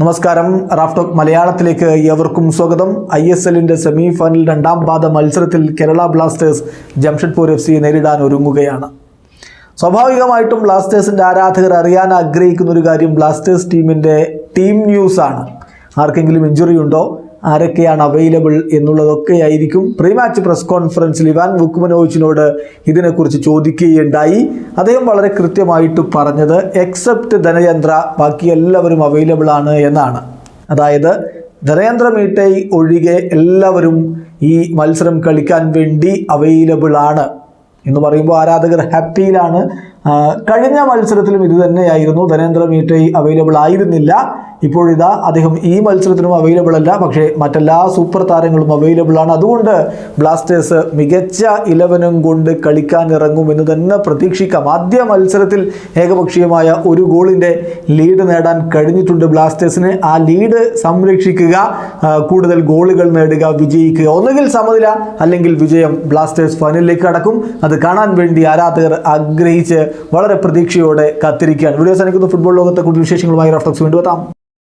നമസ്കാരം. റാഫ്റ്റോക്ക് മലയാളത്തിലേക്ക് ഏവർക്കും സ്വാഗതം. ഐ എസ് എല്ലിന്റെ സെമി ഫൈനൽ രണ്ടാം പാദ മത്സരത്തിൽ കേരള ബ്ലാസ്റ്റേഴ്സ് ജംഷഡ്പൂർ എഫ് സിയെ നേരിടാൻ ഒരുങ്ങുകയാണ്. സ്വാഭാവികമായിട്ടും ബ്ലാസ്റ്റേഴ്സിന്റെ ആരാധകർ അറിയാൻ ആഗ്രഹിക്കുന്ന ഒരു കാര്യം ബ്ലാസ്റ്റേഴ്സ് ടീമിന്റെ ടീം ന്യൂസാണ് ആർക്കെങ്കിലും ഇഞ്ചുറി ഉണ്ടോ? ആരൊക്കെയാണ് അവൈലബിൾ എന്നുള്ളതൊക്കെ ആയിരിക്കും. പ്രീമാച്ച് പ്രസ് കോൺഫറൻസിൽ ഇവാൻ വുക്കുമനോവിച്ചിനോട് ഇതിനെക്കുറിച്ച് ചോദിക്കുകയുണ്ടായി. അദ്ദേഹം വളരെ കൃത്യമായിട്ട് പറഞ്ഞത് എക്സെപ്റ്റ് ധനയന്ത്ര ബാക്കി എല്ലാവരും അവൈലബിൾ ആണ് എന്നാണ്. അതായത് ധനയന്ത്ര മീട്ടൈ ഒഴികെ എല്ലാവരും ഈ മത്സരം കളിക്കാൻ വേണ്ടി അവൈലബിൾ ആണ്. എന്ന് പറയുമ്പോൾ ആരാധകർ ഹാപ്പിയിലാണ് കഴിഞ്ഞ മത്സരത്തിലും ഇത് തന്നെയായിരുന്നു. ധനേന്ദ്ര മീറ്റൈ അവൈലബിൾ ആയിരുന്നില്ല. ഇപ്പോഴിതാ അദ്ദേഹം ഈ മത്സരത്തിനും അവൈലബിൾ അല്ല. പക്ഷേ മറ്റെല്ലാ സൂപ്പർ താരങ്ങളും അവൈലബിൾ ആണ്. അതുകൊണ്ട് ബ്ലാസ്റ്റേഴ്സ് മികച്ച ഇലവനും കൊണ്ട് കളിക്കാൻ ഇറങ്ങും എന്ന് തന്നെ പ്രതീക്ഷിക്കാം. ആദ്യ മത്സരത്തിൽ ഏകപക്ഷീയമായ ഒരു ഗോളിന്റെ ലീഡ് നേടാൻ കഴിഞ്ഞിട്ടുണ്ട് ബ്ലാസ്റ്റേഴ്സിന്. ആ ലീഡ് സംരക്ഷിക്കുക കൂടുതൽ ഗോളുകൾ നേടുക വിജയിക്കുക. ഒന്നുകിൽ സമനില അല്ലെങ്കിൽ വിജയം ബ്ലാസ്റ്റേഴ്സ് ഫൈനലിലേക്ക് കടക്കും. അത് കാണാൻ വേണ്ടി ആരാധകർ ആഗ്രഹിച്ച് വളരെ പ്രതീക്ഷയോടെ കാത്തിരിക്കുകയാണ്. വീഡിയോ സനിക്കുന്ന ഫുട്ബോൾ ലോകത്തെ കൂടുതൽ വിശേഷങ്ങളുമായി റഫ്ലക്സ് വീണ്ടും എത്താം.